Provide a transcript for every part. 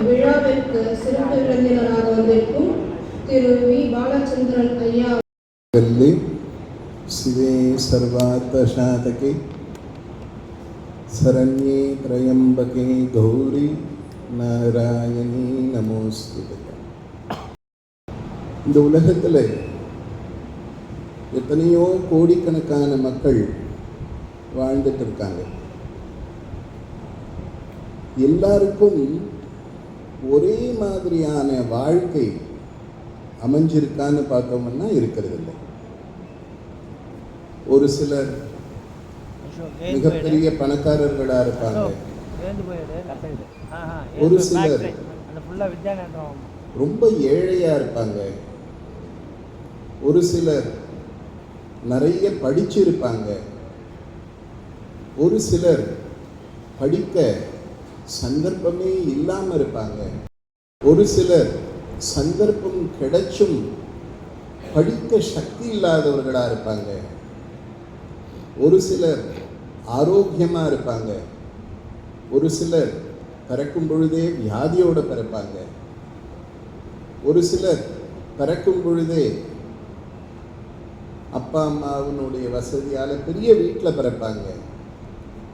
விழாவிற்கு சிறப்பு விருந்தினராக வந்திருக்கும் திரு வி பாலச்சந்திரன் ஐயா சிவே சர்வாத்வசாதகே சரண்யே திரையம்பகே கௌரி நாராயணி நமோஸ்து இந்த உலகத்தில் எத்தனையோ கோடிக்கணக்கான மக்கள் வாழ்ந்துட்டு இருக்காங்க எல்லாருக்கும் ஒரே மாதிரியான வாழ்க்கை அமைஞ்சிருக்கான்னு பார்த்தோம்னா இருக்கிறது இல்லை. ஒரு சிலர் மிகப்பெரிய பணக்காரர்களாக இருப்பாங்க. ஒரு சிலர் ரொம்ப ஏழையா இருப்பாங்க. ஒரு சிலர் நிறைய படிச்சிருப்பாங்க. ஒரு சிலர் படிக்க சந்தர்ப்பமே இல்லாமல் இருப்பாங்க. ஒரு சிலர் சந்தர்ப்பம் கிடைச்சும் படிக்க சக்தி இல்லாதவர்களா இருப்பாங்க. ஒரு சிலர் ஆரோக்கியமா இருப்பாங்க. ஒரு சிலர் பிறக்கும் பொழுதே வியாதியோட பிறப்பாங்க. ஒரு சிலர் பிறக்கும் பொழுதே அப்பா அம்மாவினுடைய வசதியால் பெரிய வீட்டில் பிறப்பாங்க.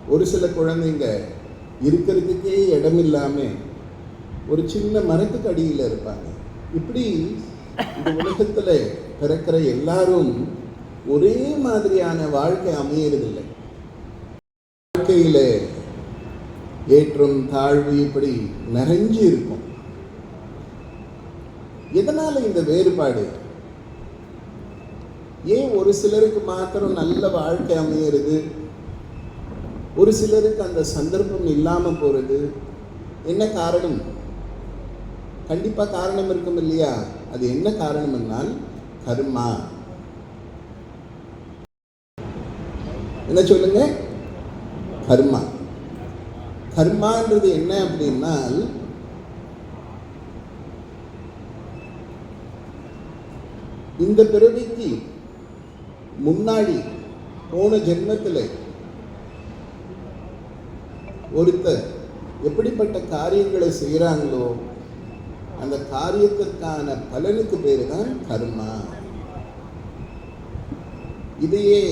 ஒரு சில குழந்தைங்க இருக்கிறதுக்கே இடம் இல்லாமல் ஒரு சின்ன மரத்துக்கு அடியில் இருப்பாங்க. இப்படி இந்த உலகத்தில் பிறக்கிற எல்லாரும் ஒரே மாதிரியான வாழ்க்கை அமையறதில்லை. வாழ்க்கையில் ஏற்றம் தாழ்வு இப்படி நிறைஞ்சு இருக்கும். எதனால இந்த வேறுபாடு? ஏன் ஒரு சிலருக்கு மாத்திரம் நல்ல வாழ்க்கை அமையிறது? ஒரு சிலருக்கு அந்த சந்தர்ப்பம் இல்லாமல் போகிறது என்ன காரணம்? கண்டிப்பாக காரணம் இருக்கும் இல்லையா? அது என்ன காரணம் என்னால் கர்மா. என்ன சொல்லுங்க? கர்மா. கர்மான்றது என்ன அப்படின்னால் இந்த பிறவிக்கு முன்னாடி போன ஜென்மத்தில் ஒருத்தர் எப்படிப்பட்ட காரியங்களை செய்கிறாங்களோ அந்த காரியத்திற்கான பலனுக்கு பேர் தான் கர்மா. இதையே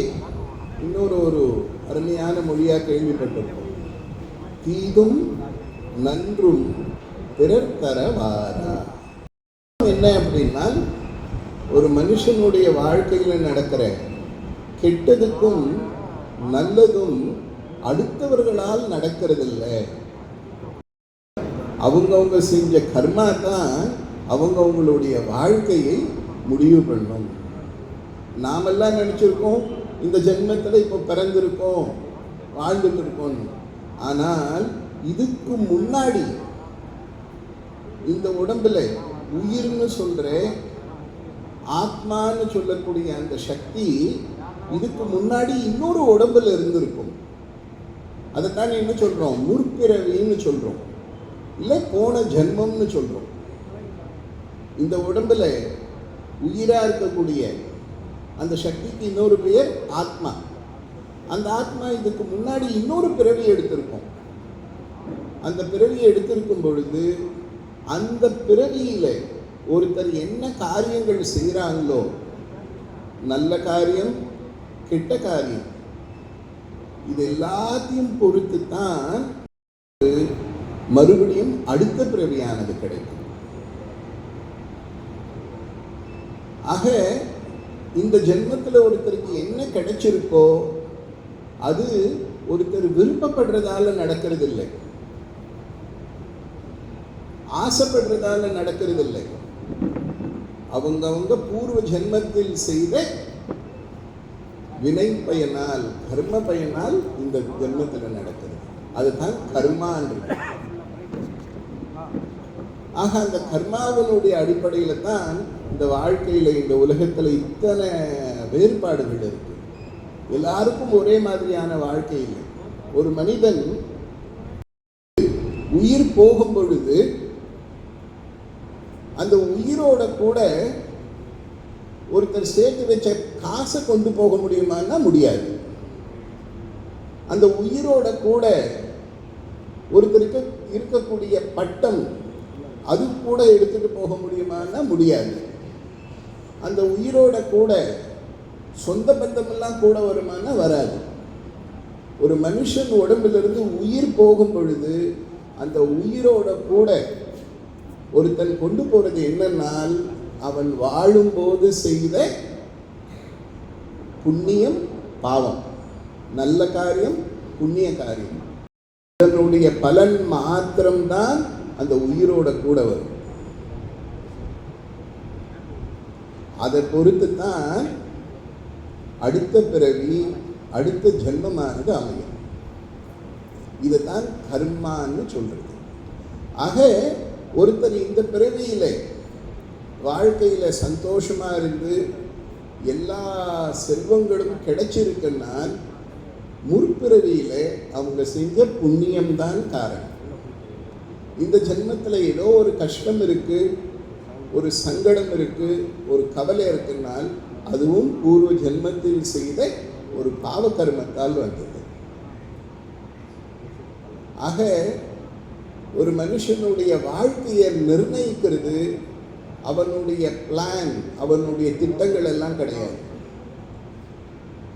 இன்னொரு ஒரு அருமையான மொழியாக கேள்விப்பட்டிருக்கோம் தீதும் நன்றும் பிறர் தரவாரா. என்ன அப்படின்னா ஒரு மனுஷனுடைய வாழ்க்கையில் நடக்கிற கெட்டதுக்கும் நல்லதும் அடுத்தவர்களால் நடக்கிறதில்ல. அவங்கவுங்க செஞ்ச கர்மா தான் அவங்கவுங்களுடைய வாழ்க்கையை முடிவு பண்ணும். நாமெல்லாம் நினச்சிருக்கோம் இந்த ஜென்மத்தில் இப்போ பிறந்திருக்கோம் வாழ்ந்துட்டு இருக்கோம் ஆனால் இதுக்கு முன்னாடி இந்த உடம்புல உயிர்னு சொல்ற ஆத்மான்னு சொல்லக்கூடிய அந்த சக்தி இதுக்கு முன்னாடி இன்னொரு உடம்புல இருந்திருக்கும். அதைத்தான் என்ன சொல்கிறோம் முற்பிறவின்னு சொல்கிறோம் இல்லை போன ஜென்மம்னு சொல்கிறோம் இந்த உடம்புல உயிராக இருக்கக்கூடிய அந்த சக்திக்கு இன்னொரு பெயர் ஆத்மா. அந்த ஆத்மா இதுக்கு முன்னாடி இன்னொரு பிறவி எடுத்திருக்கோம். அந்த பிறவியை எடுத்திருக்கும் பொழுது அந்த பிறவியில் ஒருத்தர் என்ன காரியங்கள் செய்கிறாங்களோ நல்ல காரியம் கெட்ட காரியம் இது எல்லாத்தையும் பொறுத்து தான் மறுபடியும் அடுத்த பிறவியானது கிடைக்கும். ஆக இந்த ஜென்மத்தில் ஒருத்தருக்கு என்ன கிடைச்சிருக்கோ அது ஒருத்தர் விருப்பப்படுறதால நடக்கிறது இல்லை ஆசைப்படுறதால நடக்கிறது இல்லை அவங்கவுங்க பூர்வ ஜென்மத்தில் செய்த வினை பயனால் கர்ம பயனால் இந்த ஜென்மத்தில் நடக்குது அதுதான் கர்மான்றது ஆக அந்த கர்மாவினுடைய அடிப்படையில் தான் இந்த வாழ்க்கையில் இந்த உலகத்தில் இத்தனை வேறுபாடுகள் இருக்கு. எல்லாருக்கும் ஒரே மாதிரியான வாழ்க்கை இல்லை. ஒரு மனிதன் உயிர் போகும் பொழுது அந்த உயிரோட கூட ஒருத்தர் சேர்த்து வச்ச காசை கொண்டு போக முடியுமான்னா முடியாது. அந்த உயிரோட கூட ஒருத்தருக்கு இருக்கக்கூடிய பட்டம் அது கூட எடுத்துகிட்டு போக முடியுமான்னா முடியாது. அந்த உயிரோட கூட சொந்த பந்தமெல்லாம் கூட வருமானா வராது. ஒரு மனுஷன் உடம்பிலிருந்து உயிர் போகும் பொழுது அந்த உயிரோட கூட ஒருத்தன் கொண்டு போகிறது என்னன்னால் அவன் வாழும்போது செய்த புண்ணியம் பாவம். நல்ல காரியம் புண்ணிய காரியம். இதனுடைய பலன் மாத்திரம்தான் அந்த உயிரோட கூட வரும். அதை பொறுத்து தான் அடுத்த பிறவி அடுத்த ஜென்மமானது அமையும். இதுதான் கர்மான்னு சொல்றது. ஆக ஒருத்தர் இந்த பிறவியில வாழ்க்கையில சந்தோஷமா இருந்து எல்லா செல்வங்களும் கிடைச்சிருக்குன்னால் முற்பிறவியில் அவங்க செஞ்ச புண்ணியம்தான் காரணம். இந்த ஜென்மத்தில் ஏதோ ஒரு கஷ்டம் இருக்குது ஒரு சங்கடம் இருக்குது ஒரு கவலை இருக்குன்னால் அதுவும் பூர்வ ஜென்மத்தில் செய்த ஒரு பாவ கர்மத்தால் வந்தது. ஆக ஒரு மனுஷனுடைய வாழ்க்கையை நிர்ணயிக்கிறது அவனுடைய பிளான் அவனுடைய திட்டங்கள் எல்லாம் கிடையாது.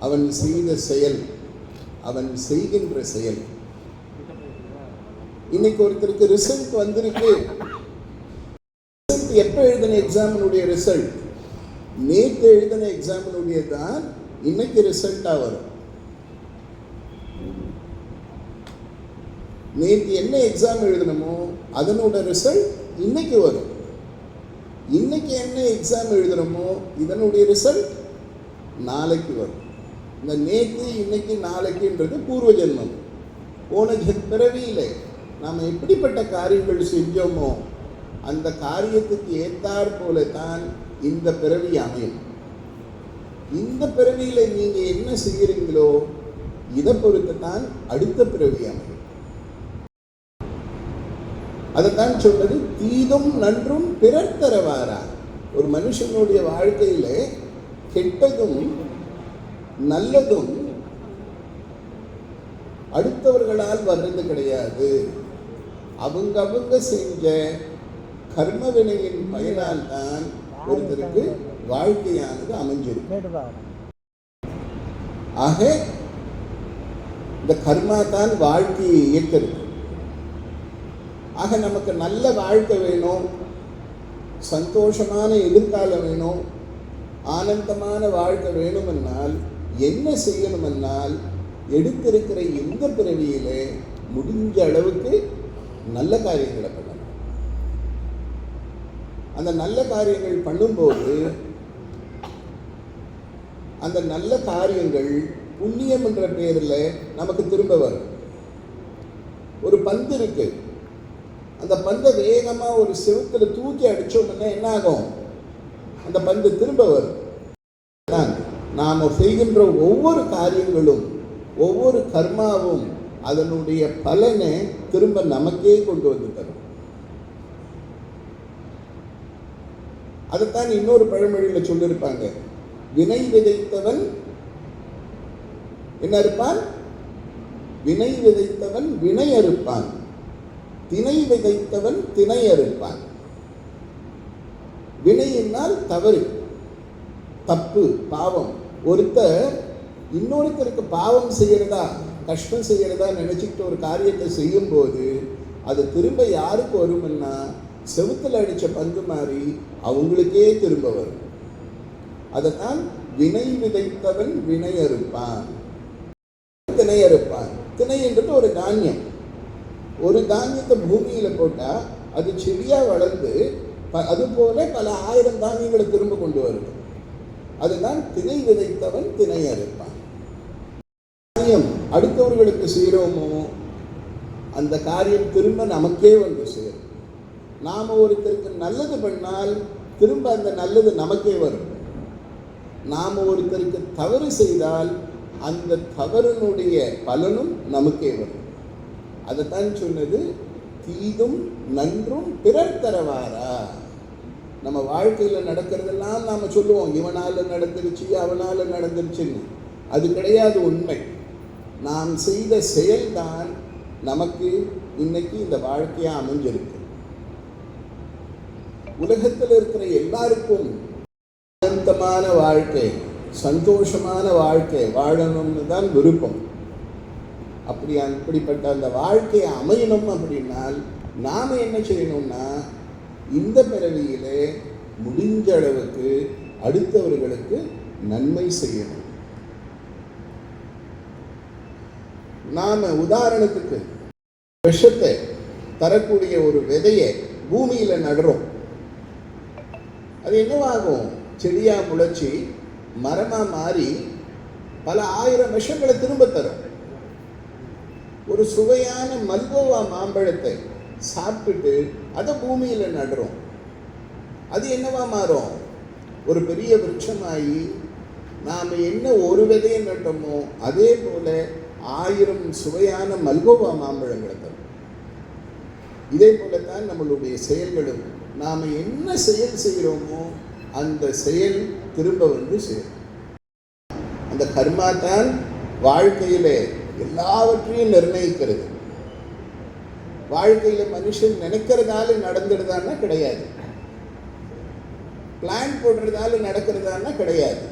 அவன் செய்த செயல் அவன் செய்கின்ற செயல். இன்னைக்கு ஒருத்தருக்கு ரிசல்ட் வந்திருக்கு. ரிசல்ட் எப்போ எழுதின எக்ஸாமினுடைய ரிசல்ட் நேற்று எழுதின எக்ஸாமினுடைய தான் இன்னைக்கு ரிசல்ட்டாக வரும். நேற்று என்ன எக்ஸாம் எழுதணுமோ அதனோட ரிசல்ட் இன்னைக்கு வரும். இன்னைக்கு என்ன எக்ஸாம் எழுதுகிறோமோ இதனுடைய ரிசல்ட் நாளைக்கு வரும். இந்த நேற்று இன்னைக்கு நாளைக்குன்றது பூர்வ ஜென்மம். போன ஜென் நாம் எப்படிப்பட்ட காரியங்கள் செஞ்சோமோ அந்த காரியத்துக்கு ஏத்தாற் போல தான் இந்த பிறவி அமையும். இந்த பிறவியில் நீங்கள் என்ன செய்கிறீங்களோ இதை பொறுத்து தான் அடுத்த பிறவி அமையும். அதைத்தான் சொன்னது தீதும் நன்றும் பிறர் தரவாரா? ஒரு மனுஷனுடைய வாழ்க்கையில கெட்டதும் நல்லதும் அடுத்தவர்களால் வர்றது கிடையாது. அவங்க அவங்க செஞ்ச கர்ம வினையின் பயனால் தான் ஒருத்தருக்கு வாழ்க்கையானது அமைஞ்சிருக்கு. ஆக இந்த கர்மா தான் வாழ்க்கையை இயக்கிறது. ஆக நமக்கு நல்ல வாழ்க்கை வேணும். சந்தோஷமான எதிர்காலம் வேணும். ஆனந்தமான வாழ்க்கை வேணுமென்னால் என்ன செய்யணுமென்னால் எடுத்திருக்கிற எந்த பிறவியிலே முடிஞ்ச அளவுக்கு நல்ல காரியங்களை பண்ணணும். அந்த நல்ல காரியங்கள் பண்ணும்போது அந்த நல்ல காரியங்கள் புண்ணியம் என்ற பெயரில் நமக்கு திரும்ப வரும். ஒரு பந்து இருக்குது அந்த பந்தை வேகமாக ஒரு செவுத்துல தூக்கி அடித்தோம்னா என்ன ஆகும் அந்த பந்து திரும்ப வரும். தான் நாம் செய்கின்ற ஒவ்வொரு காரியங்களும் ஒவ்வொரு கர்மாவும் அதனுடைய பலனை திரும்ப நமக்கே கொண்டு வந்து தரும். அதைத்தான் இன்னொரு பழமொழியில் சொல்லியிருப்பாங்க. வினை விதைத்தவன் என்ன இருப்பான் வினை விதைத்தவன் வினை அறுப்பான். திணை விதைத்தவன் திணை அறுப்பான். வினையினால் தவறு தப்பு பாவம். ஒருத்தர் இன்னொருத்தருக்கு பாவம் செய்யறதா கஷ்டம் செய்யறதா நினச்சிக்கிட்டு ஒரு காரியத்தை செய்யும்போது அது திரும்ப யாருக்கு வரும்னா செவுத்துல அடித்த பந்து மாதிரி அவங்களுக்கே திரும்ப வரும். அதைத்தான் வினை விதைத்தவன் வினை அறுப்பான். திணை அறுப்பான். திணைன்றது ஒரு தானியம். ஒரு தானியத்தை பூமியில் போட்டால் அது செடியாக வளர்ந்து ப- அது பல ஆயிரம் தானியங்களை திரும்ப கொண்டு வருது. அதுதான் திணை விதைத்தவன் திணை அறுப்பான். காரியம் அடுத்தவர்களுக்கு செய்கிறோமோ அந்த காரியம் திரும்ப நமக்கே வந்து சேரும். நாம் ஒருத்தருக்கு நல்லது பண்ணால் திரும்ப அந்த நல்லது நமக்கே வரும். நாம் ஒருத்தருக்கு தவறு செய்தால் அந்த தவறினுடைய பலனும் நமக்கே வரும். அதைத்தான் சொன்னது தீதும் நன்றும் பிறர் தரவாரா? நம்ம வாழ்க்கையில் நடக்கிறதெல்லாம் நாம் சொல்லுவோம் இவனால் நடந்துருச்சு அவனால் நடந்துருச்சுன்னு. அது கிடையாது உண்மை. நாம் செய்த செயல்தான் நமக்கு இன்னைக்கு இந்த வாழ்க்கையாக அமைஞ்சிருக்கு. உலகத்தில் இருக்கிற எல்லாருக்கும் ஆனந்தமான வாழ்க்கை சந்தோஷமான வாழ்க்கை வாழணும்னு தான் விருப்பம். அப்படி அப்படிப்பட்ட அந்த வாழ்க்கையை அமையணும் அப்படின்னால் நாம் என்ன செய்யணும்னா இந்த பிறவியிலே முடிஞ்ச அளவுக்கு அடுத்தவர்களுக்கு நன்மை செய்யணும். நாம் உதாரணத்துக்கு விஷத்தை தரக்கூடிய ஒரு விதையை பூமியில் நடுறோம். அது என்னவாகும்? செடியா முளைச்சி மரமா மாறி பல ஆயிரம் விஷங்களை திரும்ப தரும். ஒரு சுவையான மல்கோவா மாம்பழத்தை சாப்பிட்டுட்டு அதை பூமியில் நடுறோம். அது என்னவா மாறும்? ஒரு பெரிய விருட்சமாகி நாம் என்ன ஒரு விதையை நட்டோமோ அதே போல ஆயிரம் சுவையான மல்கோவா மாம்பழங்களை தரும். இதே போலத்தான் நம்மளுடைய செயல்களும். நாம் என்ன செயல் செய்கிறோமோ அந்த செயல் திரும்ப வந்து சேரும். அந்த கர்மா தான் வாழ்க்கையிலே எல்லாவற்றையும் நிர்ணயிக்கிறது. வாழ்க்கையில் மனுஷன் நினைக்கிறதால நடந்துடுதான்னா கிடையாது. பிளான் போடுறதால நடக்கிறதான்னா கிடையாது.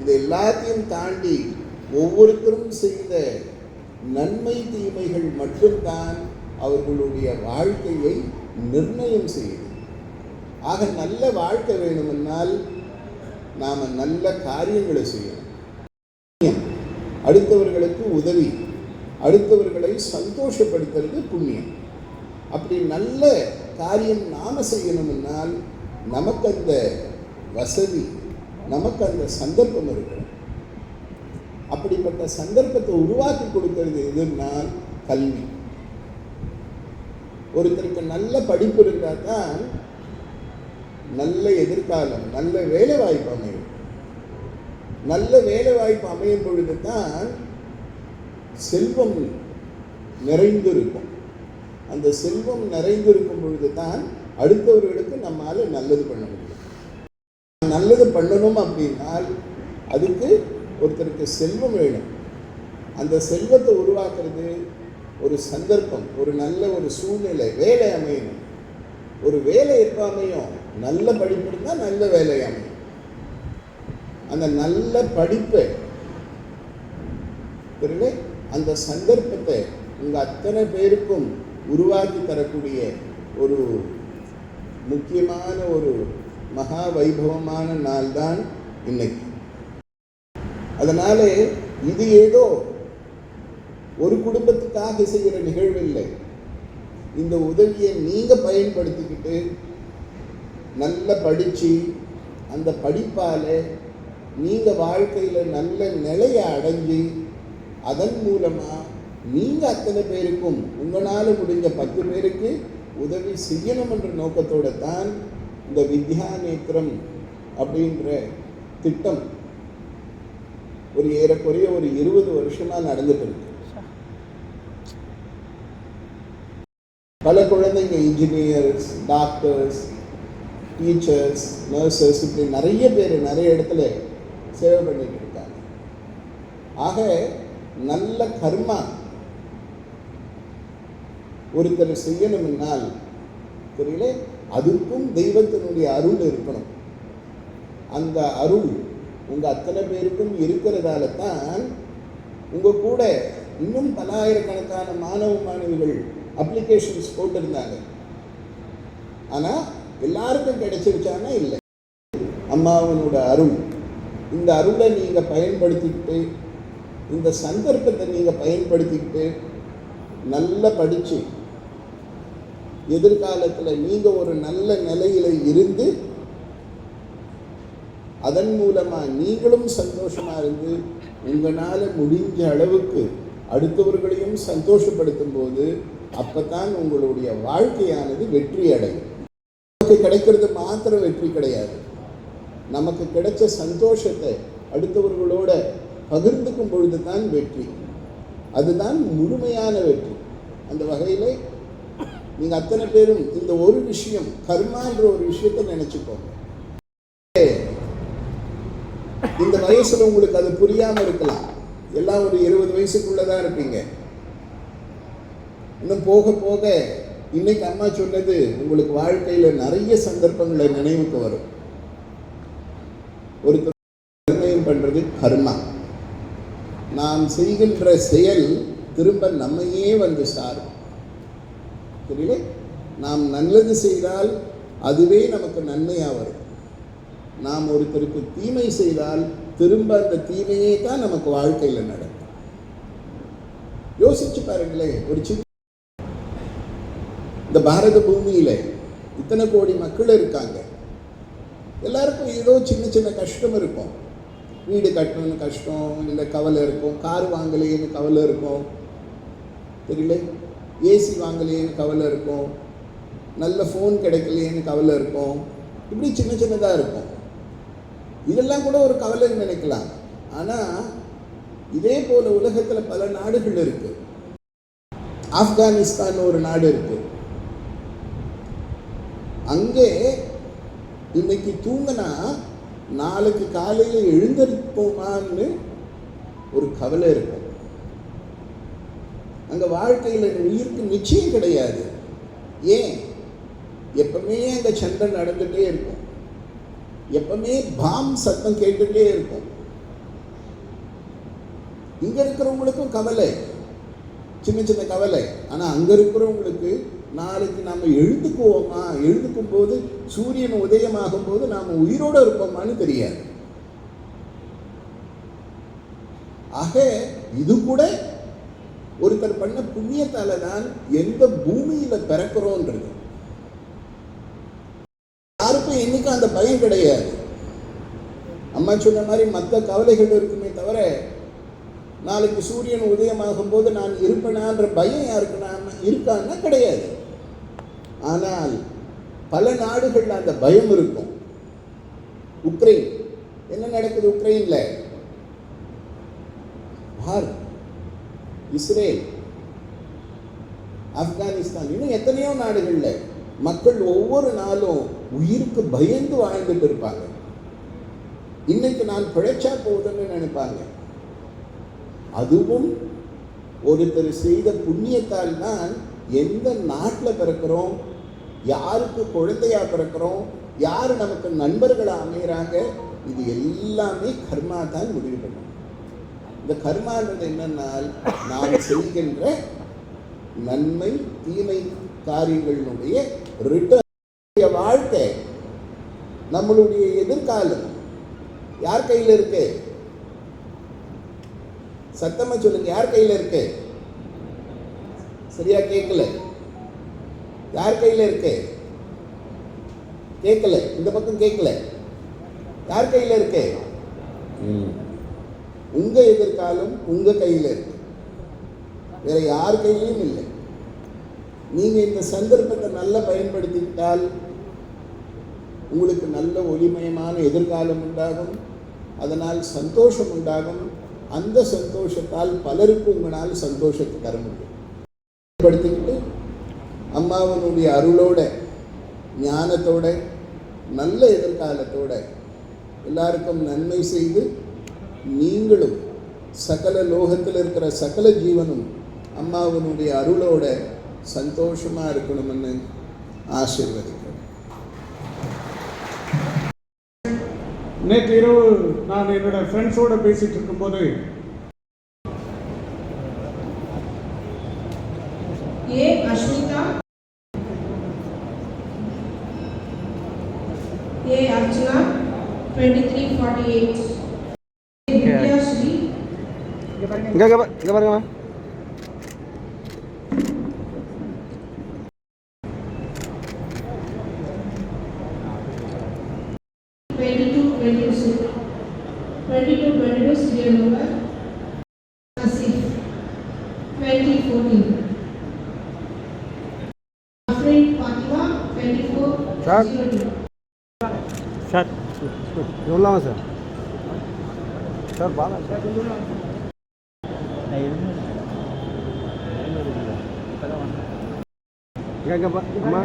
இது எல்லாத்தையும் தாண்டி ஒவ்வொருத்தரும் செய்த நன்மை தீமைகள் மட்டும்தான் அவர்களுடைய வாழ்க்கையை நிர்ணயம் செய்யுது. ஆக நல்ல வாழ்க்கை வேணுமென்னால் நாம் நல்ல காரியங்களை செய்யணும். அடுத்தவர்களுக்கு உதவி. அடுத்தவர்களை சந்தோஷப்படுத்துறது புண்ணியம். அப்படி நல்ல காரியம் நாம் செய்யணும்னால் நமக்கு அந்த வசதி நமக்கு அந்த சந்தர்ப்பம் இருக்கணும். அப்படிப்பட்ட சந்தர்ப்பத்தை உருவாக்கி கொடுக்கிறது எதுனால் கல்வி. ஒருத்தருக்கு நல்ல படிப்பு இருந்தால் தான் நல்ல எதிர்காலம் நல்ல வேலை வாய்ப்பு அமையும். நல்ல வேலை வாய்ப்பு அமையும் பொழுது தான் செல்வம் நிறைந்திருக்கும். அந்த செல்வம் நிறைந்திருக்கும் பொழுது தான் அடுத்தவர்களுக்கு நம்மால் நல்லது பண்ண முடியும். நல்லது பண்ணணும் அப்படின்னால் அதுக்கு ஒருத்தருக்கு செல்வம் வேணும். அந்த செல்வத்தை உருவாக்குறது ஒரு சந்தர்ப்பம் ஒரு நல்ல ஒரு சூழ்நிலை வேலை அமையணும். ஒரு வேலை எப்போ அமையும்? நல்ல படிப்பு இருந்தால் நல்ல வேலை அமையும். அந்த நல்ல படிப்பை. தெரியல அந்த சந்தர்ப்பத்தை உங்கள் அத்தனை பேருக்கும் உருவாக்கி தரக்கூடிய ஒரு முக்கியமான ஒரு மகா வைபவமான நாள் தான் இன்னைக்கு. அதனால இது ஏதோ ஒரு குடும்பத்துக்காக செய்கிற நிகழ்வு இல்லை இந்த உதவியை நீங்கள் பயன்படுத்திக்கிட்டு நல்ல படித்து அந்த படிப்பால் நீங்கள் வாழ்க்கையில் நல்ல நிலையை அடைஞ்சு அதன் மூலமாக நீங்கள் அத்தனை பேருக்கும் உங்களால் முடிஞ்ச பத்து பேருக்கு உதவி செய்யணும் என்ற நோக்கத்தோடு தான் இந்த வித்யா நேத்திரம் அப்படின்ற திட்டம் ஒரு ஏறக்குறைய ஒரு இருபது வருஷமாக நடந்துட்டு இருக்கு. பல குழந்தைங்க இன்ஜினியர்ஸ் டாக்டர்ஸ் டீச்சர்ஸ் நர்சஸ் இப்படி நிறைய பேர் நிறைய இடத்துல சேவை பண்ணிட்டு இருக்காங்க ஆக நல்ல கர்மா ஒருத்தர் செய்யணும்னால் தெரியல அதுக்கும் தெய்வத்தினுடைய அருள் இருக்கணும். அந்த அருள் உங்கள் அத்தனை பேருக்கும் இருக்கிறதால தான் உங்கள் கூட இன்னும் பலாயிரக்கணக்கான மாணவ மாணவிகள் அப்ளிகேஷன்ஸ் போட்டிருந்தாங்க. ஆனால் எல்லாருக்கும் கிடைச்சிருச்சானா இல்லை. அம்மாவனோட அருள். இந்த அருளை நீங்கள் பயன்படுத்திக்கிட்டு இந்த சந்தர்ப்பத்தை நீங்கள் பயன்படுத்திக்கிட்டு நல்லா படித்து எதிர்காலத்தில் நீங்கள் ஒரு நல்ல நிலையில் இருந்து அதன் மூலமாக நீங்களும் சந்தோஷமாக இருந்து உங்களால் முடிஞ்ச அளவுக்கு அடுத்தவர்களையும் சந்தோஷப்படுத்தும் போது அப்போ தான் உங்களுடைய வாழ்க்கையானது வெற்றி அடையும் நமக்கு கிடைக்கிறது மாத்திரம் வெற்றி கிடையாது. நமக்கு கிடைச்ச சந்தோஷத்தை அடுத்தவர்களோட பகிர்ந்துக்கும் பொழுது தான் வெற்றி. அதுதான் முழுமையான வெற்றி. அந்த வகையில் நீங்கள் அத்தனை பேரும் இந்த ஒரு விஷயம் கர்மான்ற ஒரு விஷயத்தை நினச்சிக்கோங்க. இந்த வயசுல உங்களுக்கு அது புரியாம இருக்கலாம். எல்லாம் ஒரு இருபது வயசுக்குள்ளே தான் இருப்பீங்க. இன்னும் போக போக இன்னைக்கு அம்மா சொன்னது உங்களுக்கு வாழ்க்கையில நிறைய சந்தர்ப்பங்களை நினைவுக்கு வரும். ஒருத்தர் நிர்ணயம் பண்றது கர்மா. நாம் செய்கின்ற செயல் திரும்ப நம்மையே வந்து சாரும். தெரியல நாம் நல்லது செய்தால் அதுவே நமக்கு நன்மையாக வரும். நாம் ஒருத்தருக்கு தீமை செய்தால் திரும்ப அந்த தீமையே தான் நமக்கு வாழ்க்கையில நடக்கும். யோசிச்சு பாருங்களேன் ஒரு சின்ன இந்த பாரத பூமியில இத்தனை கோடி மக்கள் இருக்காங்க. எல்லாருக்கும் ஏதோ சின்ன சின்ன கஷ்டம் இருக்கும். வீடு கட்டணும்னு கஷ்டம் இல்லை கவலை இருக்கும். கார் வாங்கலையேன்னு கவலை இருக்கும். தெரியல? ஏசி வாங்கலையேன்னு கவலை இருக்கும். நல்ல ஃபோன் கிடைக்கலையேன்னு கவலை இருக்கும். இப்படி சின்ன சின்னதாக இருக்கும். இதெல்லாம் கூட ஒரு கவலைன்னு நினைக்கலாம். ஆனால் இதே போல உலகத்தில் பல நாடுகள் இருக்கு. ஆப்கானிஸ்தான் ஒரு நாடு இருக்கு. அங்கே இன்னைக்கு தூங்கினா நாளைக்கு காலையில் எழுந்திருப்போமான்னு ஒரு கவலை இருக்கும். அந்த வாழ்க்கையில் உயிருக்கு நிச்சயம் கிடையாது. ஏன்? எப்பவுமே அந்த சந்திரன் நடந்துகிட்டே இருக்கும். எப்பவுமே பாம் சத்தம் கேட்டுட்டே இருக்கும். இங்க இருக்கிறவங்களுக்கும் கவலை. சின்ன சின்ன கவலை. ஆனா அங்க இருக்கிறவங்களுக்கு நாளைக்கு நம்ம எழுந்துக்குவோமா. எழுந்துக்கும் போது சூரியன் உதயமாகும் போது நாம உயிரோட இருப்போமான்னு தெரியாது. ஆக இது கூட ஒருத்தர் பண்ண புண்ணியத்தால தான் எந்த பூமியில பிறக்கிறோன்றது. யாருக்கும் என்னைக்கும் அந்த பயம் கிடையாது. அம்மா சொன்ன மாதிரி மற்ற கவலைகள் இருக்குமே தவிர நாளைக்கு சூரியன் உதயமாகும் போது நான் இருப்பேனான்ற பயம் யாருக்கு நான் இருக்கான்னா கிடையாது. ஆனால் பல நாடுகள்ல அந்த பயம் இருக்கும். உக்ரைன். என்ன நடக்குது உக்ரைன்ல? பார் இஸ்ரேல். ஆப்கானிஸ்தான். இன்னும் எத்தனையோ நாடுகள்ல மக்கள் ஒவ்வொரு நாளும் உயிருக்கு பயந்து வாழ்ந்துட்டு இருப்பாங்க. இன்னைக்கு நான் பிழைச்சா போதுன்னு நினைப்பாங்க. அதுவும் ஒருத்தர் செய்த புண்ணியத்தால் தான் எந்த நாட்டில் பிறக்கிறோம்? யாருக்கு குழந்தையாக பிறக்கிறோம் யார் நமக்கு நண்பர்களா அமைகிறாங்க இது எல்லாமே கர்மா தான் முடிவு பண்ணும். இந்த கர்மான்றது என்னன்னா நாம் செய்கின்ற நன்மை தீமை காரியங்களினுடைய ரிட்டர்ன் வாழ்க்கை நம்மளுடைய எதிர்காலம். யார் கையில் இருக்கு? சத்தமா சொல்லுங்க யார் கையில் இருக்கு? சரியா கேட்கல? யார் கையில் இருக்கு? கேட்கல. இந்த பக்கம் கேட்கல. யார் கையில் இருக்கு? உங்க எதிர்காலம் உங்க கையில் இருக்கு. வேற யார் கையிலையும் இல்லை. நீங்க இந்த சந்தர்ப்பத்தை நல்லா பயன்படுத்திக்கிட்டால் உங்களுக்கு நல்ல ஒளிமயமான எதிர்காலம் உண்டாகும். அதனால் சந்தோஷம் உண்டாகும். அந்த சந்தோஷத்தால் பலருக்கு உங்களால் சந்தோஷத்தை தர முடியும். படுத்திக்கிட்டு அம்மாவனுடைய அருளோட ஞானத்தோட நல்ல எதிர்காலத்தோட எல்லாருக்கும் நன்மை செய்து நீங்களும் சகல லோகத்தில் இருக்கிற சகல ஜீவனும் அம்மாவனுடைய அருளோட சந்தோஷமா இருக்கணும்னு ஆசீர்வதிக்கிறேன் நேற்று இரவு நான் என்னோட ஃப்ரெண்ட்ஸோட பேசிட்டு இருக்கும்போது ஏ Asmita Enggak, enggak, enggak, enggak, Sat. Sat. டூ சார்? சார் பாலா சார் இங்கே அம்மா.